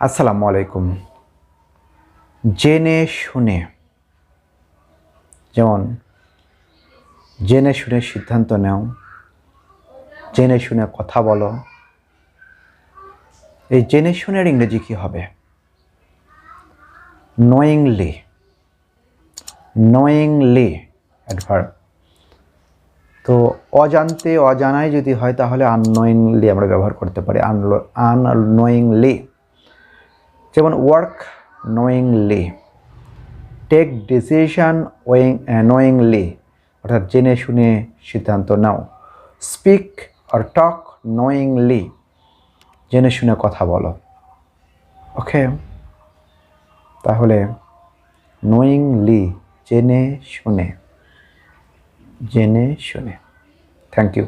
আসসালামু আলাইকুম। জেনে শুনে। যেমন, জেনে শুনে সিদ্ধান্ত নাও। জেনে শুনে কথা বলো। এই জেনে শুনের ইংরেজি কী হবে? নোয়িংলি নোয়িংলি অ্যাডভার্ব তো অজান্তে অজানায় যদি হয় তাহলে আননোয়িংলি আমরা ব্যবহার করতে পারি। আন আননোয়িংলি যেমন ওয়ার্ক নোয়িংলি টেক ডিসিশন ওয়িং নোয়িংলি অর্থাৎ জেনে শুনে সিদ্ধান্ত নাও। স্পিক আর টক নোয়িংলি জেনে শুনে কথা বলো। ওকে তাহলে নোয়িংলি জেনে শুনে জেনে শুনে। Thank you